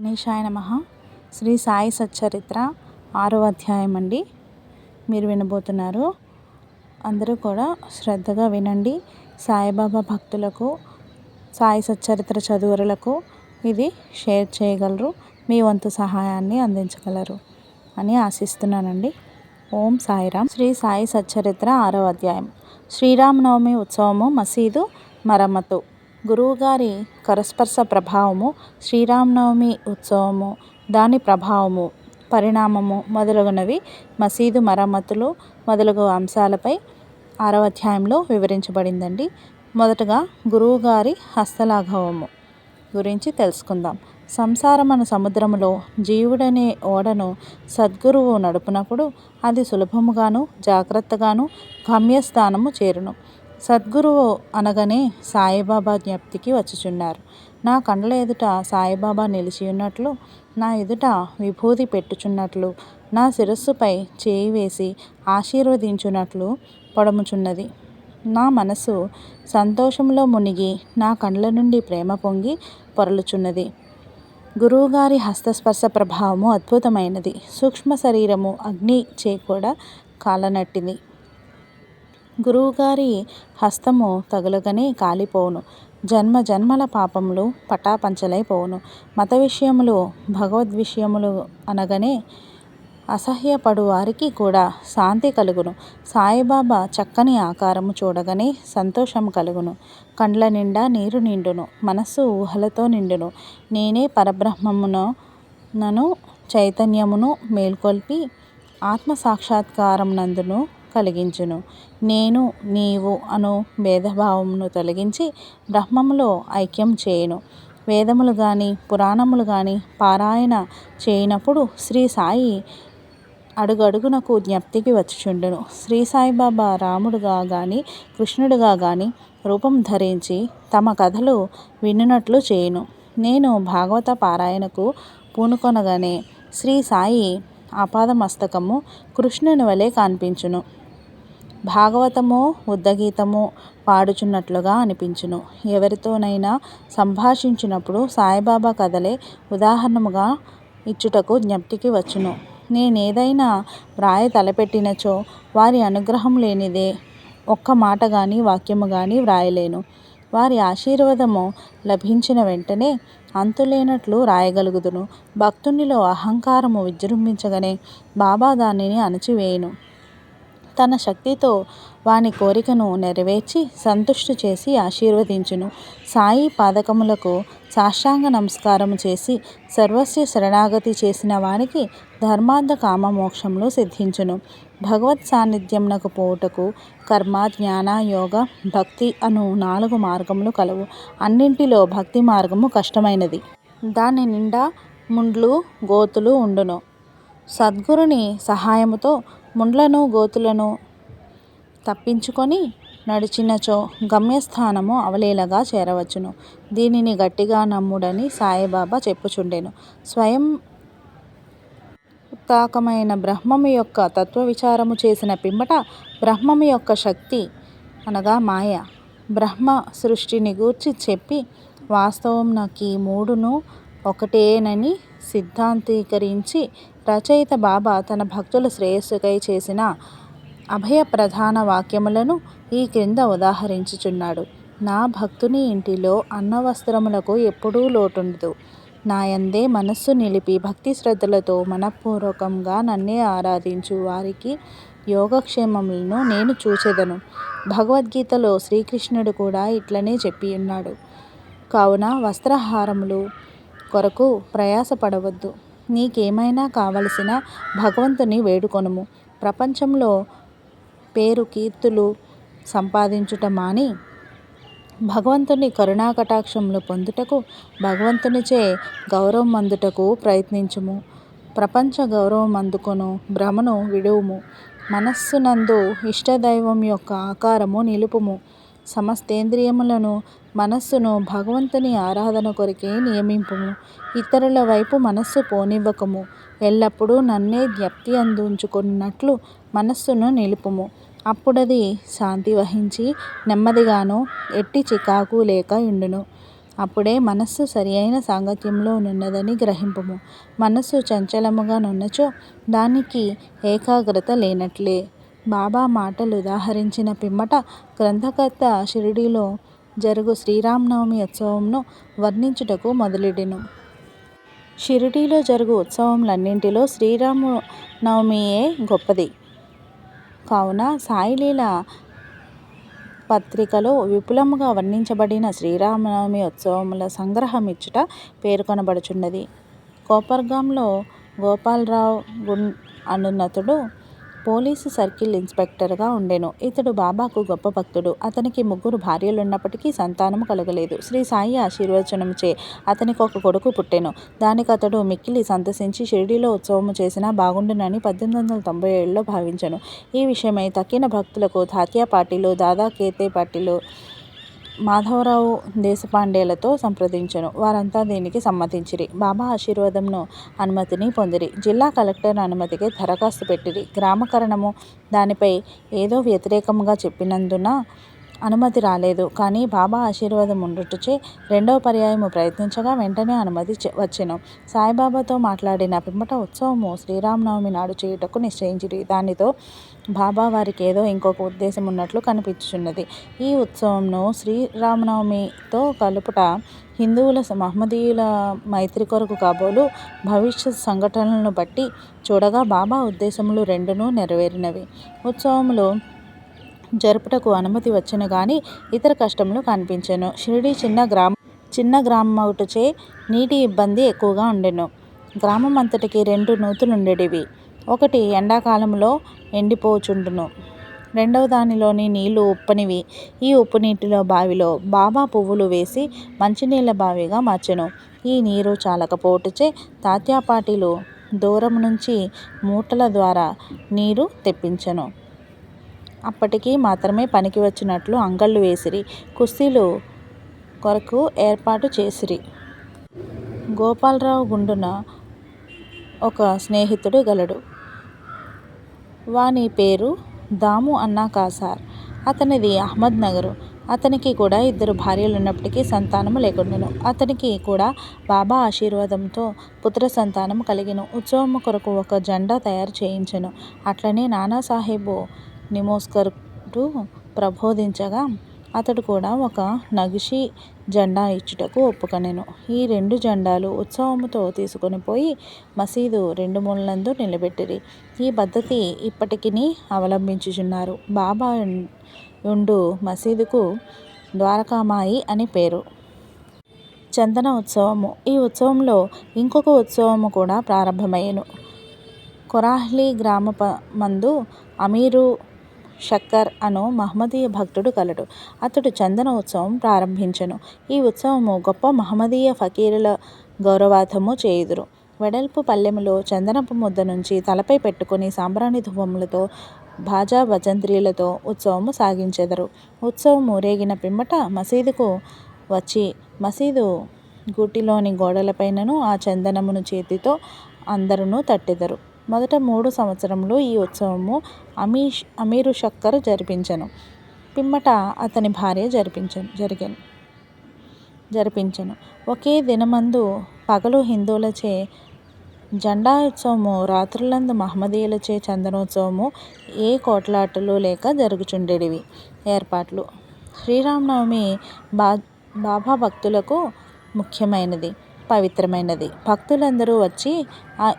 గణేశాయ నమ. శ్రీ సాయి సచ్చరిత్ర ఆరో అధ్యాయం అండి. మీరు వినబోతున్నారు. అందరూ కూడా శ్రద్ధగా వినండి. సాయిబాబా భక్తులకు సాయి సచ్చరిత్ర చదువురులకు ఇది షేర్ చేయగలరు. మీ వంతు సహాయాన్ని అందించగలరు అని ఆశిస్తున్నానండి. ఓం సాయిరామ్. శ్రీ సాయి సచ్చరిత్ర ఆరో అధ్యాయం. శ్రీరామనవమి ఉత్సవము మసీదు మరమ్మతు. గురువుగారి కరస్పర్శ ప్రభావము శ్రీరామనవమి ఉత్సవము దాని ప్రభావము పరిణామము మొదలగునవి మసీదు మరమ్మతులు మొదలగు అంశాలపై ఆరవ అధ్యాయంలో వివరించబడిందండి. మొదటగా గురువుగారి హస్తలాఘవము గురించి తెలుసుకుందాం. సంసారమన సముద్రములో జీవుడనే ఓడను సద్గురువు నడుపునప్పుడు అది సులభముగాను జాగ్రత్తగాను గమ్యస్థానము చేరును. సద్గురువు అనగానే సాయిబాబా జ్ఞప్తికి వచ్చుచున్నారు. నా కండ్ల ఎదుట సాయిబాబా నిలిచి ఉన్నట్లు నా ఎదుట విభూది పెట్టుచున్నట్లు నా శిరస్సుపై చేయి వేసి ఆశీర్వదించున్నట్లు పడముచున్నది. నా మనసు సంతోషంలో మునిగి నా కండ్ల నుండి ప్రేమ పొంగి పొరలుచున్నది. గురువుగారి హస్తస్పర్శ ప్రభావము అద్భుతమైనది. సూక్ష్మ శరీరము అగ్ని చే కూడా కాలనట్టింది. గురువుగారి హస్తము తగులగనే కాలిపోవును. జన్మ జన్మల పాపములు పటాపంచలైపోవును మత విషయములు భగవద్ విషయములు అనగానే అసహ్యపడు వారికి కూడా శాంతి కలుగును. సాయిబాబా చక్కని ఆకారము చూడగానే సంతోషం కలుగును. కండ్ల నిండా నీరు నిండును. మనస్సు ఊహలతో నిండును. నేనే పరబ్రహ్మమును నను చైతన్యమును మేల్కొల్పి ఆత్మ సాక్షాత్కారం నందును కలిగించును. నేను నీవు అను భేదభావమును తొలగించి బ్రహ్మములో ఐక్యం చేయును. వేదములు కానీ పురాణములు కానీ పారాయణ చేయనప్పుడు శ్రీ సాయి అడుగడుగునకు జ్ఞప్తికి వచ్చుచుండును. శ్రీ సాయిబాబా రాముడుగా కానీ కృష్ణుడుగా కానీ రూపం ధరించి తమ కథలు వినునట్లు చేయును. నేను భాగవత పారాయణకు పూనుకొనగానే శ్రీ సాయి ఆపాదమస్తకము కృష్ణుని వలె కనిపించును. భాగవతము ఉద్దగీతము పాడుచున్నట్లుగా అనిపించును. ఎవరితోనైనా సంభాషించినప్పుడు సాయిబాబా కథలే ఉదాహరణముగా ఇచ్చుటకు జ్ఞప్తికి వచ్చును. నేనేదైనా వ్రాయ తలపెట్టినచో వారి అనుగ్రహం లేనిదే ఒక్క మాట కానీ వాక్యము కానీ వ్రాయలేను. వారి ఆశీర్వాదము లభించిన వెంటనే అంతులేనట్లు రాయగలుగుదును భక్తునిలో అహంకారము విజృంభించగానే బాబా దానిని అణచివేయును. తన శక్తితో వాని కోరికను నెరవేర్చి సంతుష్టి చేసి ఆశీర్వదించును. సాయి పాదకములకు సాష్టాంగ నమస్కారం చేసి సర్వస్వ శరణాగతి చేసిన వానికి ధర్మార్థ కామ మోక్షములు సిద్ధించును. భగవత్ సాన్నిధ్యమునకు పోవుటకు కర్మ జ్ఞాన యోగ భక్తి అను నాలుగు మార్గములు కలవు. అన్నింటిలో భక్తి మార్గము కష్టమైనది. దాని నిండా ముండ్లు గోతులు ఉండును. సద్గురుని సహాయముతో ముండ్లను గోతులను తప్పించుకొని నడిచినచో గమ్యస్థానము అవలేలగా చేరవచ్చును. దీనిని గట్టిగా నమ్ముడని సాయిబాబా చెప్పుచుండెను. స్వయం ఉత్తాకమైన బ్రహ్మము యొక్క తత్వ విచారము చేసిన పిమ్మట బ్రహ్మము యొక్క శక్తి అనగా మాయ. బ్రహ్మ సృష్టిని గూర్చి చెప్పి వాస్తవం నాకు ఈ మూడును ఒకటేనని సిద్ధాంతీకరించి రచయిత బాబా తన భక్తుల శ్రేయస్సుకై చేసిన అభయ ప్రధాన వాక్యములను ఈ క్రింద ఉదాహరించుచున్నాడు. నా భక్తుని ఇంటిలో అన్న వస్త్రములకు ఎప్పుడూ లోటుండదు. నాయందే మనస్సు నిలిపి భక్తి శ్రద్ధలతో మనఃపూర్వకంగా నన్నే ఆరాధించు వారికి యోగక్షేమములను నేను చూచెదను. భగవద్గీతలో శ్రీకృష్ణుడు కూడా ఇట్లనే చెప్పి ఉన్నాడు కావున వస్త్రహారములు కొరకు ప్రయాసపడవద్దు. నీకేమైనా కావలసిన భగవంతుని వేడుకొనుము. ప్రపంచంలో పేరు కీర్తులు సంపాదించుట మాని భగవంతుని కరుణాకటాక్షములు పొందుటకు భగవంతునిచే గౌరవం అందుటకు ప్రయత్నించుము. ప్రపంచ గౌరవం అందుకొను భ్రమను విడువుము. మనస్సునందు ఇష్టదైవం యొక్క ఆకారము నిలుపుము. సమస్తేంద్రియములను మనస్సును భగవంతుని ఆరాధన కొరకే నియమింపుము. ఇతరుల వైపు మనస్సు పోనివ్వకము. ఎల్లప్పుడూ నన్నే జ్ఞప్తి అందించుకున్నట్లు మనస్సును నిలుపుము. అప్పుడది శాంతి వహించి నెమ్మదిగాను ఎట్టి చికాకు లేక ఉండును అప్పుడే మనస్సు సరి అయిన సాంగత్యంలో నున్నదని గ్రహింపుము. మనస్సు చంచలముగా నున్నచో దానికి ఏకాగ్రత లేనట్లే. బాబా మాటలు ఉదాహరించిన పిమ్మట గ్రంథకర్త షిరిడీలో జరుగు శ్రీరామనవమి ఉత్సవంను వర్ణించుటకు మొదలెడెను. షిరిడీలో జరుగు ఉత్సవములన్నింటిలో శ్రీరామనవమియే గొప్పది. కావున సాయిలీల పత్రికలో విపులముగా వర్ణించబడిన శ్రీరామనవమి ఉత్సవముల సంగ్రహం ఇచ్చుట పేర్కొనబడుచున్నది. కోపర్గాంలో గోపాలరావు గున్ అనున్నతుడు పోలీసు సర్కిల్ ఇన్స్పెక్టర్గా ఉండెను. ఇతడు బాబాకు గొప్ప భక్తుడు. అతనికి ముగ్గురు భార్యలున్నప్పటికీ సంతానము కలగలేదు. శ్రీ సాయి ఆశీర్వచనంచే అతనికి ఒక కొడుకు పుట్టెను. దానికి అతడు మిక్కిలి సంతసించి షిరిడీలో ఉత్సవము చేసినా బాగుండునని పద్దెనిమిది వందల తొంభై ఏడులో భావించను. ఈ విషయమై తక్కిన భక్తులకు తాత్యా పార్టీలు దాదా కేతే పార్టీలు మాధవరావు దేశపాండేలతో సంప్రదించెను. వారంతా దీనికి సమ్మతించిరి. బాబా ఆశీర్వాదంను అనుమతిని పొందిరి. జిల్లా కలెక్టర్ అనుమతికి దరఖాస్తు పెట్టిరి. గ్రామకరణము దానిపై ఏదో వ్యతిరేకముగా చెప్పినందున అనుమతి రాలేదు. కానీ బాబా ఆశీర్వాదం ఉండుటచే రెండవ పర్యాయము ప్రయత్నించగా వెంటనే అనుమతి వచ్చెను. సాయిబాబాతో మాట్లాడిన పిమ్మట ఉత్సవము శ్రీరామనవమి నాడు చేయుటకు నిశ్చయించిరి. దానితో బాబా వారికి ఏదో ఇంకొక ఉద్దేశం ఉన్నట్లు కనిపించుచున్నది. ఈ ఉత్సవంను శ్రీరామనవమితో కలుపుట హిందువుల మహమ్మదీయుల మైత్రి కొరకు కాబోలు భవిష్యత్ సంఘటనలను బట్టి చూడగా బాబా ఉద్దేశములు రెండునూ నెరవేరినవి. ఉత్సవంలో జరుపుటకు అనుమతి వచ్చను గాని ఇతర కష్టములు కనిపించెను. షిరిడీ చిన్న గ్రామ చిన్న గ్రామం గ్రామమగుటచే నీటి ఇబ్బంది ఎక్కువగా ఉండెను. గ్రామం అంతటికి రెండు నూతులుండెడివి. ఒకటి ఎండాకాలంలో ఎండిపోవుచుండును రెండవ దానిలోని నీళ్ళు ఉప్పనివి. ఈ ఉప్పు నీటిలో బావిలో బాబా పువ్వులు వేసి మంచినీళ్ళ బావిగా మార్చెను. ఈ నీరు చాలకపోటుచే తాత్యాపాటిలు దూరం నుంచి మూటల ద్వారా నీరు తెప్పించెను. అప్పటికి మాత్రమే పనికి వచ్చినట్లు అంగళ్ళు వేసిరి. కుస్తీలు కొరకు ఏర్పాటు చేసిరి. గోపాలరావు గుండున ఒక స్నేహితుడు గలడు. వాని పేరు దాము అన్నా కాసార్. అతనిది అహ్మద్ నగరు. అతనికి కూడా ఇద్దరు భార్యలు ఉన్నప్పటికీ సంతానము లేకుండెను. అతనికి కూడా బాబా ఆశీర్వాదంతో పుత్ర సంతానం కలిగిన. ఉత్సవము కొరకు ఒక జెండా తయారు చేయించెను. అట్లనే నానాసాహెబు నిమోస్కరుడు ప్రబోధించగా అతడు కూడా ఒక నగిషీ జెండా ఇచ్చుటకు ఒప్పుకొనెను. ఈ రెండు జెండాలు ఉత్సవముతో తీసుకొని పోయి మసీదు రెండు మూలలందు నిలబెట్టిరి. ఈ పద్ధతి ఇప్పటికిని అవలంబించుచున్నారు. బాబా యుండు మసీదుకు ద్వారకామాయి అని పేరు. చందన ఉత్సవము. ఈ ఉత్సవంలో ఇంకొక ఉత్సవము కూడా ప్రారంభమయ్యను. కొరాహ్లి గ్రామప మందు అమీరు షక్కర్ అను మహమ్మదీయ భక్తుడు కలడు. అతడు చందన ఉత్సవం ప్రారంభించెను. ఈ ఉత్సవము గొప్ప మహమ్మదీయ ఫకీరుల గౌరవార్థము చేయుదురు. వెడల్పు పల్లెములో చందనపు ముద్ద నుంచి తలపై పెట్టుకొని సాంబ్రాణి ధూపములతో భాజా భజంత్రీలతో ఉత్సవము సాగించెదరు. ఉత్సవము రేగిన పిమ్మట మసీదుకు వచ్చి మసీదు గూటిలోని గోడలపైనను ఆ చందనమును చేతితో అందరును తట్టెదరు. మొదట మూడు సంవత్సరములు ఈ ఉత్సవము అమీష్ అమీరు షక్కర్ జరిపించెను. పిమ్మట అతని భార్య జరిపించను జరిగాను. జరిపించెను. ఒకే దినమందు పగలు హిందువులచే జెండా ఉత్సవము రాత్రులందు మహమ్మదీయులచే చందనోత్సవము ఏ కోట్లాటలు లేక జరుగుచుండేటివి ఏర్పాట్లు. శ్రీరామనవమి బా బాబా భక్తులకు ముఖ్యమైనది. పవిత్రమైనది. భక్తులందరూ వచ్చి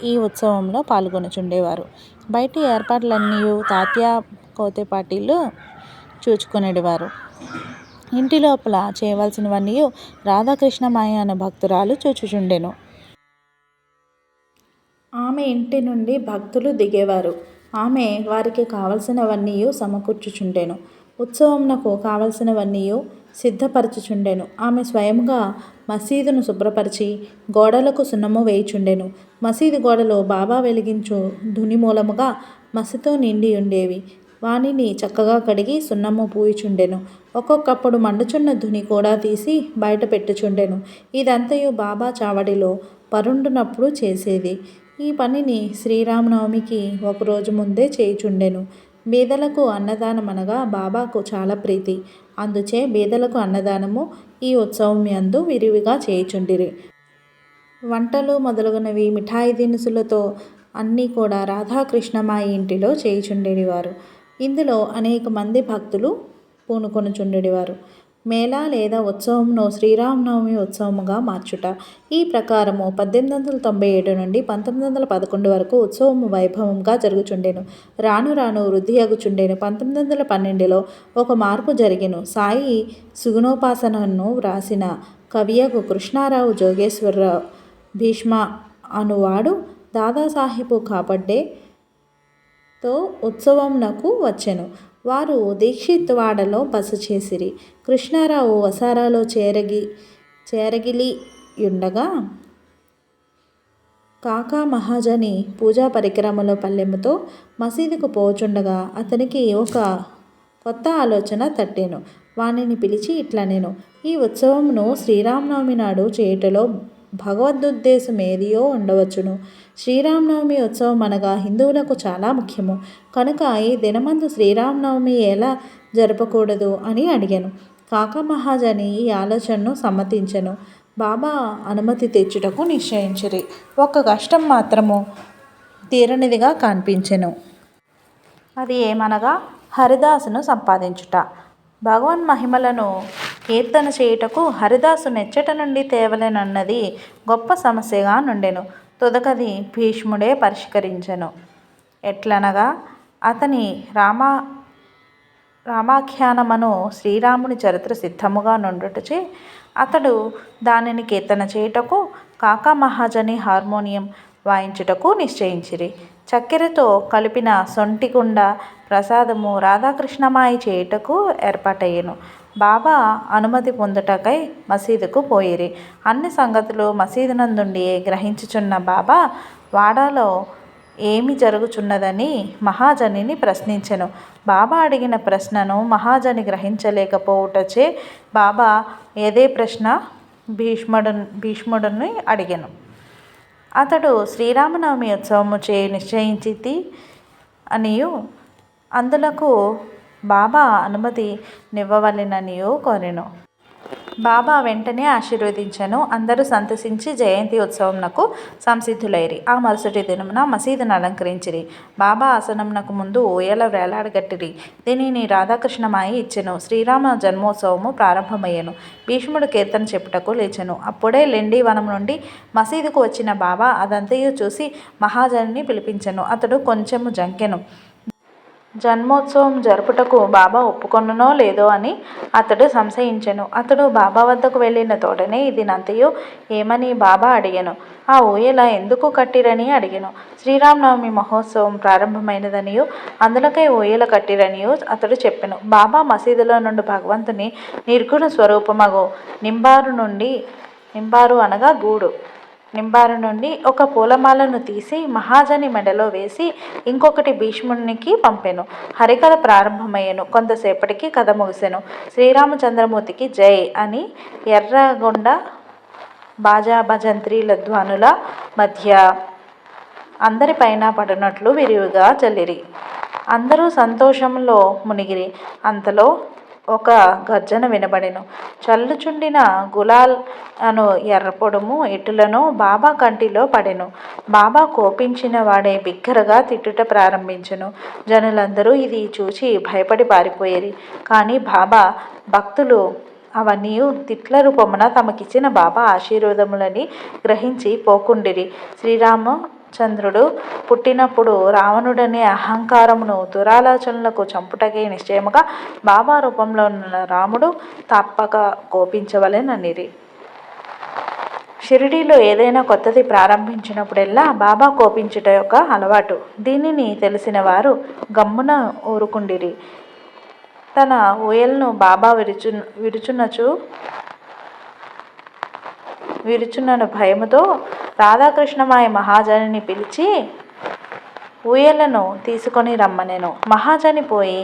ఈ ఉత్సవంలో పాల్గొనుచుండేవారు. బయటి ఏర్పాట్లన్నీ తాత్యా కోతేపాటిలు చూచుకునేవారు ఇంటి లోపల చేయవలసినవన్నీయు రాధాకృష్ణమాయ అనే భక్తురాలు చూచుచుండెను. ఆమె ఇంటి నుండి భక్తులు దిగేవారు. ఆమె వారికి కావలసినవన్నీ సమకూర్చుచుండెను. ఉత్సవంనకు కావలసినవన్నీయు సిద్ధపరచుచుండెను. ఆమె స్వయంగా మసీదును శుభ్రపరచి గోడలకు సున్నము వేయుచుండెను. మసీదు గోడలో బాబా వెలిగించు ధుని మూలముగా మసితో నిండి ఉండేవి. వానిని చక్కగా కడిగి సున్నము పూయిచుండెను. ఒక్కొక్కప్పుడు మండుచున్న ధుని కూడా తీసి బయట పెట్టుచుండెను. ఇదంతయు బాబా చావడిలో పరుండునప్పుడు చేసేది. ఈ పనిని శ్రీరామనవమికి ఒకరోజు ముందే చేయుచుండెను. బీదలకు అన్నదానమనగా బాబాకు చాలా ప్రీతి. అందుచే బీదలకు అన్నదానము ఈ ఉత్సవం యందు విరివిగా చేయుచుండిరి. వంటలు మొదలగునవి మిఠాయి దినుసులతో అన్నీ కూడా రాధాకృష్ణమాయి ఇంటిలో చేయుచుండేవారు. ఇందులో అనేక మంది భక్తులు పూనుకొనుచుండెడివారు మేళా లేదా ఉత్సవంను శ్రీరామనవమి ఉత్సవముగా మార్చుట. ఈ ప్రకారము పద్దెనిమిది వందల తొంభై ఏడు నుండి పంతొమ్మిది వందల పదకొండు వరకు ఉత్సవము వైభవంగా జరుగుచుండెను. రాను రాను వృద్ధి అగుచుండెను. పంతొమ్మిది వందల పన్నెండులో ఒక మార్పు జరిగెను. సాయి సుగుణోపాసనను వ్రాసిన కవియకు కృష్ణారావు జోగేశ్వరరావు భీష్మ అనువాడు దాదాసాహెబు కాపడ్డే తో ఉత్సవంనకు వచ్చెను. వారు దీక్షిత్ వాడలో బస చేసిరి. కృష్ణారావు వసారాలో చేరగి చేరగిలియుండగా కాకా మహాజని పూజా పరికరముల పల్లెముతో మసీదుకు పోచుండగా అతనికి ఒక కొత్త ఆలోచన తట్టాను. వానిని పిలిచి ఇట్లా నేను ఈ ఉత్సవమును శ్రీరామనవమి నాడు చేయుటలో ఏదియో ఉండవచ్చును. శ్రీరామనవమి ఉత్సవం అనగా హిందువులకు చాలా ముఖ్యము. కనుక ఈ దినమందు శ్రీరామనవమి ఎలా జరపకూడదు అని అడిగాను. కాకా మహాజని ఈ ఆలోచనను సమ్మతించెను. బాబా అనుమతి తెచ్చుటకు నిశ్చయించిరి. ఒక కష్టం మాత్రము తీరనిదిగా కనిపించెను. అది ఏమనగా హరిదాసును సంపాదించుట. భగవాన్ మహిమలను కీర్తన చేయుటకు హరిదాసు నెచ్చట నుండి తేవలేనన్నది గొప్ప సమస్యగా నుండెను. తుదకది భీష్ముడే పరిష్కరించెను. ఎట్లనగా అతని రామ రామాఖ్యానమను శ్రీరాముని చరిత్ర సిద్ధముగా నుండుటచే అతడు దానిని కీర్తన చేయుటకు కాకా మహాజని హార్మోనియం వాయించుటకు నిశ్చయించిరి. చక్కెరతో కలిపిన సొంటిగుండ ప్రసాదము రాధాకృష్ణమాయి చేయుటకు ఏర్పాటయ్యను. బాబా అనుమతి పొందుటకై మసీదుకు పోయిరి. అన్ని సంగతులు మసీదునందుండి గ్రహించుచున్న బాబా వాడాలో ఏమి జరుగుచున్నదని మహాజనిని ప్రశ్నించెను. బాబా అడిగిన ప్రశ్నను మహాజని గ్రహించలేకపోవుటచే బాబా ఏదే ప్రశ్న భీష్ముడు భీష్ముడిని అడిగాను. అతడు శ్రీరామనవమి ఉత్సవము చే నిశ్చయించితి అనియు. అందులకు బాబా అనుమతి నివ్వవలెననియు కోరెను. బాబా వెంటనే ఆశీర్వదించను. అందరూ సంతసించి జయంతి ఉత్సవంనకు సంసిద్ధులైరి. ఆ మరుసటి దినమున మసీదును అలంకరించిరి. బాబా ఆసనంనకు ముందు ఊయల వేలాడగట్టిరి. దీనిని రాధాకృష్ణమాయి ఇచ్చెను. శ్రీరామ జన్మోత్సవము ప్రారంభమయ్యను. భీష్ముడు కీర్తన చెప్పుటకు లేచెను. అప్పుడే లెండి వనం నుండి మసీదుకు వచ్చిన బాబా అదంతయు చూసి మహాజనుని పిలిపించెను. అతడు కొంచెము జంకెను. జన్మోత్సవం జరుపుటకు బాబా ఒప్పుకొనునో లేదో అని అతడు సంశయించెను. అతడు బాబా వద్దకు వెళ్ళిన తోడనే ఇదినంతయు ఏమని బాబా అడిగెను. ఆ ఊయల ఎందుకు కట్టిరని అడిగెను. శ్రీరామనవమి మహోత్సవం ప్రారంభమైనదనియు అందులకై ఊయల కట్టిరనియు అతడు చెప్పెను. బాబా మసీదులో నుండి భగవంతుని నిర్గుణ స్వరూపమగు నింబారు నుండి నింబారు అనగా గూడు. నింబారు నుండి ఒక పూలమాలను తీసి మహాజని మెడలో వేసి ఇంకొకటి భీష్మునికి పంపెను. హరికథ ప్రారంభమయ్యను. కొంతసేపటికి కథ ముగిసెను. శ్రీరామచంద్రమూర్తికి జై అని ఎర్రగొండ బాజా భజంత్రీల ధ్వనుల మధ్య అందరిపైన పడినట్లు విరివిగా జల్లిరి అందరూ సంతోషంలో మునిగిరి. అంతలో ఒక గర్జన వినబడెను. చల్లుచుండిన గులాల్ అను ఎర్రపొడుము ఇటులను బాబా కంటిలో పడెను. బాబా కోపించిన వాడే బిగ్గరగా తిట్టుట ప్రారంభించెను. జనులందరూ ఇది చూచి భయపడి పారిపోయేది కానీ బాబా భక్తులు అవన్నీ తిట్ల రూపమున తమకిచ్చిన బాబా ఆశీర్వాదములని గ్రహించి పోకుండిరి. శ్రీరామ చంద్రుడు పుట్టినప్పుడు రావణుడనే అహంకారమును దురాలోచనలకు చంపుటకే నిశ్చయముగా బాబా రూపంలో ఉన్న రాముడు తప్పక కోపించవలెననిరి. షిరిడీలో ఏదైనా కొత్తది ప్రారంభించినప్పుడెల్లా బాబా కోపించుట యొక్క అలవాటు. దీనిని తెలిసిన వారు గమ్మున ఊరుకుండిరి. తన ఊయలను బాబా విరుచు విరుచునచు విరుచునను భయముతో రాధాకృష్ణమాయ మహాజనిని పిలిచి ఊయలను తీసుకొని రమ్మనెను. మహాజని పోయి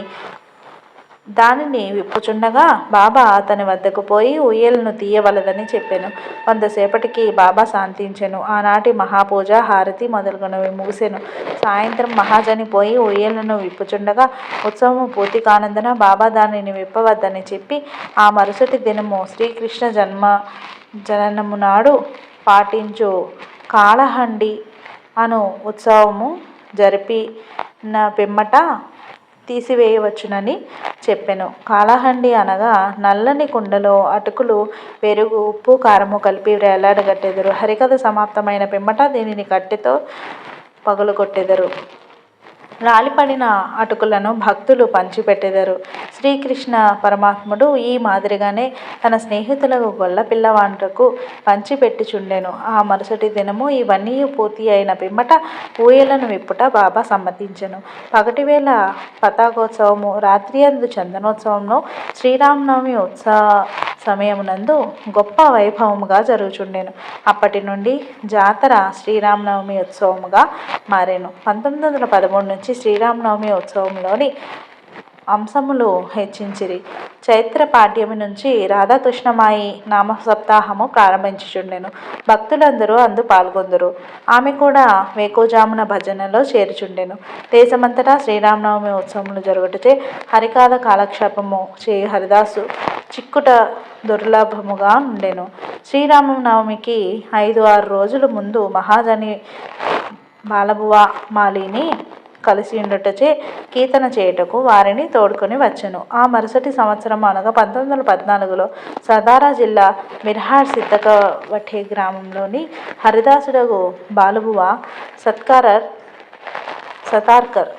దానిని విప్పుచుండగా బాబా అతని వద్దకు పోయి ఉయ్యలను తీయవలదని చెప్పాను. కొంతసేపటికి బాబా శాంతించెను. ఆనాటి మహాపూజ హారతి మొదలుగునవి ముగిసెను. సాయంత్రం మహాజని పోయి ఉయ్యలను విప్పుచుండగా ఉత్సవం పూర్తి కానందున బాబా దానిని విప్పవద్దని చెప్పి ఆ మరుసటి దినము శ్రీకృష్ణ జన్మ జననము నాడు పాటించు కాళహండి అను ఉత్సవము జరిపిన పిమ్మట తీసివేయవచ్చునని చెప్పెను. కాళహండి అనగా నల్లని కుండలో అటుకులు పెరుగు ఉప్పు కారము కలిపి వేలాడగట్టెదరు. హరికథ సమాప్తమైన పిమ్మట దీనిని కట్టెతో పగులగొట్టెదరు. రాలిపడిన అటుకులను భక్తులు పంచిపెట్టెదరు. శ్రీకృష్ణ పరమాత్ముడు ఈ మాదిరిగానే తన స్నేహితులకు గొల్ల పిల్లవాంటకు పంచిపెట్టుచుండెను. ఆ మరుసటి దినము ఇవన్నీ పూర్తి అయిన పిమ్మట ఊయలను విప్పుట బాబా సమ్మతించెను. పగటివేళ పతాకోత్సవము రాత్రి అందు చందనోత్సవంలో శ్రీరామనవమి ఉత్సవ సమయమునందు గొప్ప వైభవముగా జరుగుచుండెను. అప్పటి నుండి జాతర శ్రీరామనవమి ఉత్సవముగా మారెను. పంతొమ్మిది వందల పదమూడు నుంచి శ్రీరామనవమి ఉత్సవంలోని అంశములు హెచ్చించిరి. చైత్ర పాఠ్యమి నుంచి రాధాకృష్ణమాయి నామ సప్తాహము ప్రారంభించుచుండెను. భక్తులందరూ అందు పాల్గొందరు. ఆమె కూడా వేకోజామున భజనలో చేరుచుండెను. దేశమంతటా శ్రీరామనవమి ఉత్సవములు జరుగుటచే హరికాల కాలక్షేపము చే హరిదాసు చిక్కుట దుర్లభముగా ఉండెను శ్రీరామనవమికి ఐదు ఆరు రోజుల ముందు మహాజని బాలబువ మాలిని కలిసి ఉండుటచే కీర్తన చేయుటకు వారిని తోడుకొని వచ్చెను. ఆ మరుసటి సంవత్సరం అనగా పంతొమ్మిది వందల పద్నాలుగులో సదారా జిల్లా మిర్హార్ సిద్దకవఠే గ్రామంలోని హరిదాసుడగు బాలుబువ సత్కారర్ సతార్కర్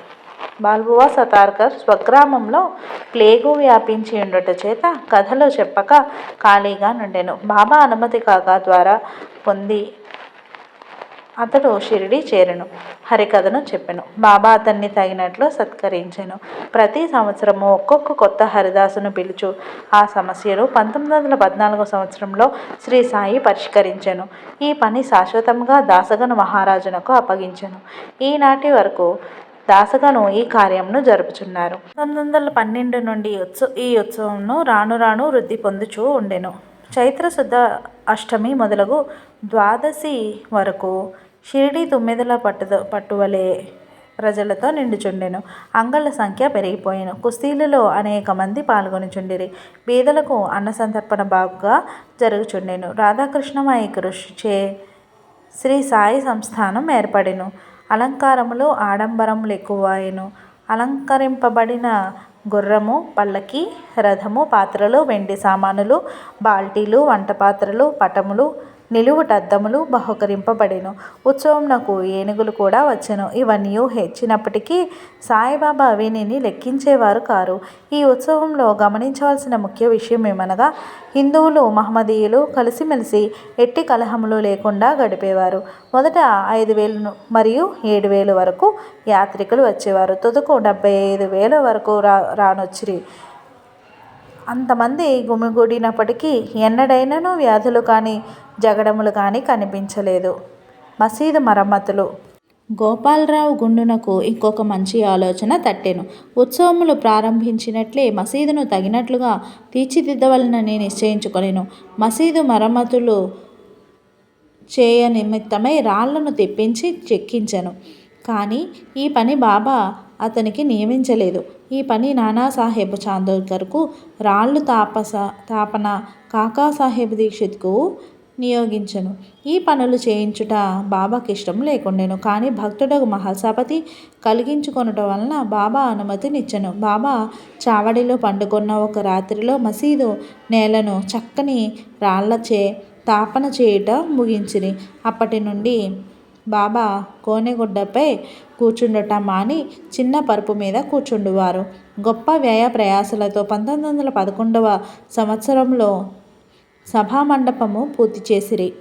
బాల్బువా సతార్కర్ స్వగ్రామంలో ప్లేగు వ్యాపించి ఉండట చేత కథలు చెప్పక ఖాళీగా నుండెను. బాబా అనుమతి కాగా ద్వారా పొంది అతడు షిరిడి చేరెను. హరికథను చెప్పెను. బాబా అతన్ని తగినట్లు సత్కరించెను. ప్రతి సంవత్సరము ఒక్కొక్క కొత్త హరిదాసును పిలుచు. ఆ సమస్యను పంతొమ్మిది వందల పద్నాలుగో సంవత్సరంలో శ్రీ సాయి పరిష్కరించెను. ఈ పని శాశ్వతంగా దాసగను మహారాజునకు అప్పగించెను. ఈనాటి వరకు దాసగను ఈ కార్యంను జరుపుచున్నారు. పంతొమ్మిది వందల పన్నెండు నుండి ఉత్సవ ఈ ఉత్సవంను రాను రాను వృద్ధి పొందుచూ ఉండెను. చైత్ర శుద్ధ అష్టమి మొదలగు ద్వాదశి వరకు షిరిడి తొమ్మిదిల పట్టుద పట్టువలే ప్రజలతో నిండుచుండెను. అంగళ్ళ సంఖ్య పెరిగిపోయాను. కుస్తీలలో అనేక మంది పాల్గొనిచుండిరి. బీదలకు అన్న సంతర్పణ బాగుగా జరుగుచుండెను. రాధాకృష్ణమాయి కృషిచే శ్రీ సాయి సంస్థానం ఏర్పడెను. అలంకారములు ఆడంబరములు ఎక్కువాయెను అలంకరింపబడిన గుర్రము పల్లకి రథము పాత్రలు వెండి సామానులు బాల్టీలు వంట పాత్రలు పటములు నిలువుటద్దములు బహుకరింపబడెను. ఉత్సవమునకు ఏనుగులు కూడా వచ్చెను. ఇవన్నీ హెచ్చినప్పటికీ సాయిబాబా వీనిని లెక్కించేవారు కారు. ఈ ఉత్సవంలో గమనించవలసిన ముఖ్య విషయం ఏమనగా హిందువులు మహమ్మదీయులు కలిసిమెలిసి ఎట్టి కలహములు లేకుండా గడిపేవారు. మొదట ఐదు వేలు మరియు ఏడు వేలు వరకు యాత్రికులు వచ్చేవారు. తుదకు డెబ్బై ఐదు వేల వరకు రా రానొచ్చిరి. అంతమంది గుమిగూడినప్పటికీ ఎన్నడైనను వ్యాధులు కానీ జగడములు కానీ కనిపించలేదు. మసీదు మరమ్మతులు. గోపాలరావు గుండునకు ఇంకొక మంచి ఆలోచన తట్టెను. ఉత్సవములు ప్రారంభించినట్లే మసీదును తగినట్లుగా తీర్చిదిద్దవలనని నిశ్చయించుకొనెను. మసీదు మరమ్మతులు చేయ నిమిత్తమై రాళ్ళను తెప్పించి చెక్కించను. కానీ ఈ పని బాబా అతనికి నియమించలేదు. ఈ పని నానాసాహెబ్ చాందోర్కర్కు రాళ్ళు తాపస తాపన కాకాసాహెబ్ దీక్షిత్కు నియోగించను. ఈ పనులు చేయించుట బాబాకి ఇష్టం లేకుండెను. కానీ భక్తుడకు మహాసపతి కలిగించుకొనుట వలన బాబా అనుమతినిచ్చను. బాబా చావడిలో పండుకొన్న ఒక రాత్రిలో మసీదు నేలను చక్కని రాళ్ళచే తాపన చేయుట ముగించిరి. అప్పటి నుండి బాబా కోనెగుడ్డపై కూర్చుండట మాని చిన్న పరుపు మీద కూర్చుండువారు. గొప్ప వ్యయ ప్రయాసలతో పంతొమ్మిది వందల పదకొండవ సంవత్సరంలో సభామండపము పూర్తి చేసిరి.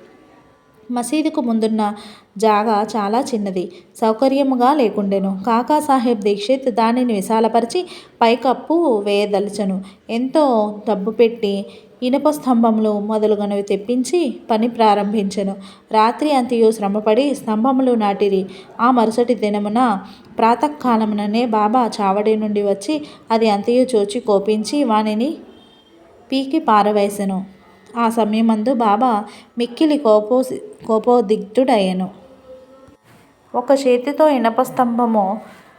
మసీదుకు ముందున్న జాగా చాలా చిన్నది సౌకర్యముగా లేకుండెను. కాకాసాహెబ్ దీక్షిత్ దానిని విశాలపరిచి పైకప్పు వేయదలచెను. ఎంతో డబ్బు పెట్టి ఇనుప స్తంభములు మొదలుగునవి తెప్పించి పని ప్రారంభించెను. రాత్రి అంతయు శ్రమపడి స్తంభములు నాటిరి. ఆ మరుసటి దినమున ప్రాతకాలముననే బాబా చావడి నుండి వచ్చి అది అంతయు చూచి కోపించి వానిని పీకి పారవేసెను. ఆ సమయమందు బాబా మిక్కిలి కోపో కోపోదిగ్ధుడయ్యను ఒక చేతితో ఇనప స్తంభము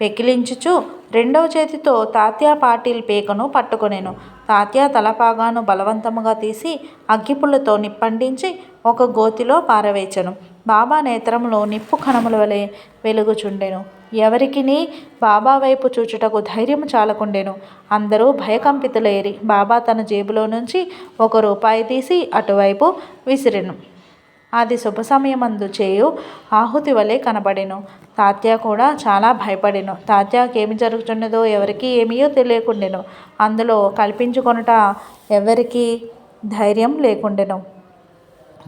వెకిలించుచు రెండవ చేతితో తాత్యా పాటిల్ పేకను పట్టుకొనెను. తాత్యా తలపాగాను బలవంతముగా తీసి అగ్గిపుల్లతో నిప్పండించి ఒక గోతిలో పారవేచెను. బాబా నేత్రంలో నిప్పు కణముల వలె వెలుగుచుండెను. ఎవరికిని బాబా వైపు చూచుటకు ధైర్యం చాలకుండెను. అందరూ భయకంపితులేరి బాబా తన జేబులో నుంచి ఒక రూపాయి తీసి అటువైపు విసిరెను. అది శుభ సమయమందు చేయు ఆహుతి వలె కనబడెను. తాత్య కూడా చాలా భయపడెను. తాత్యాకి ఏమి జరుగుతున్నదో ఎవరికి ఏమీయో తెలియకుండెను. అందులో కల్పించుకొనుట ఎవరికి ధైర్యం లేకుండెను.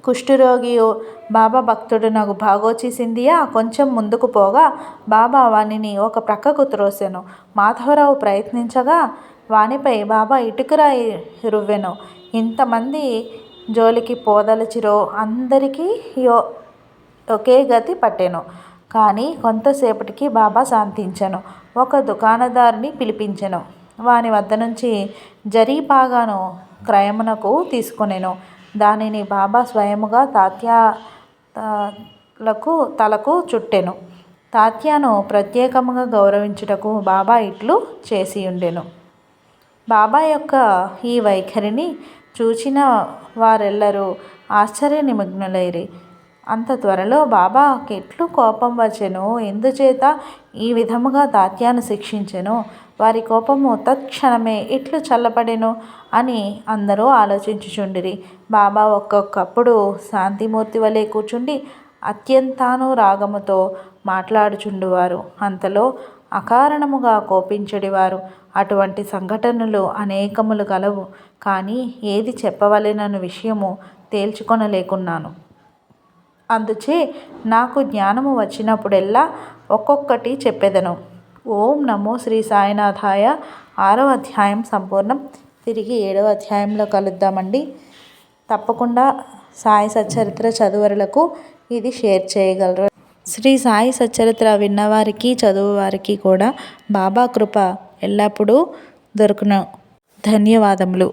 కుష్ఠరోగియు బాబా భక్తుడు నాకు సింధియా కొంచెం ముందుకు పోగా బాబా వానిని ఒక ప్రక్కకు త్రోసెను. మాధవరావు ప్రయత్నించగా వానిపై బాబా ఇటుకరాయి రువ్వెను. ఇంతమంది జోలికి పోదలచిరో అందరికీ యో ఒకే గతి పట్టెను. కానీ కొంతసేపటికి బాబా శాంతించెను. ఒక దుకాణదారుని పిలిపించెను. వాని వద్ద నుంచి జరీపాగాను క్రయమునకు తీసుకొనెను. దానిని బాబా స్వయముగా తాత్యాలకు తలకు చుట్టెను. తాత్యాను ప్రత్యేకముగా గౌరవించుటకు బాబా ఇట్లు చేసి ఉండెను బాబా యొక్క ఈ వైఖరిని చూచిన వారెల్లరూ ఆశ్చర్య నిమగ్నులైరి అంత త్వరలో బాబాకి ఎట్లు కోపం వచ్చెను. ఎందుచేత ఈ విధముగా తాత్యాను శిక్షించెను? వారి కోపము తత్క్షణమే ఎట్లు చల్లబడెను అని అందరూ ఆలోచించుచుండిరి. బాబా ఒక్కొక్కప్పుడు శాంతిమూర్తి వలె కూర్చుండి అత్యంతానురాగముతో మాట్లాడుచుండువారు. అంతలో అకారణముగా కోపించడివారు. అటువంటి సంఘటనలు అనేకములు గలవు. కానీ ఏది చెప్పవలెనను విషయము తేల్చుకొనలేకున్నాను. అందుచే నాకు జ్ఞానము వచ్చినప్పుడెల్లా ఒక్కొక్కటి చెప్పెదను. ఓం నమో శ్రీ సాయినాథాయ. ఆరవ అధ్యాయం సంపూర్ణం. తిరిగి ఏడవ అధ్యాయంలో కలుద్దామండి. తప్పకుండా సాయి సచ్చరిత్ర చదువరులకు ఇది షేర్ చేయగలరు. శ్రీ సాయి సచ్చరిత్ర విన్నవారికి చదువువారికి కూడా బాబా కృప ఎల్లప్పుడూ దొరుకును. ధన్యవాదములు.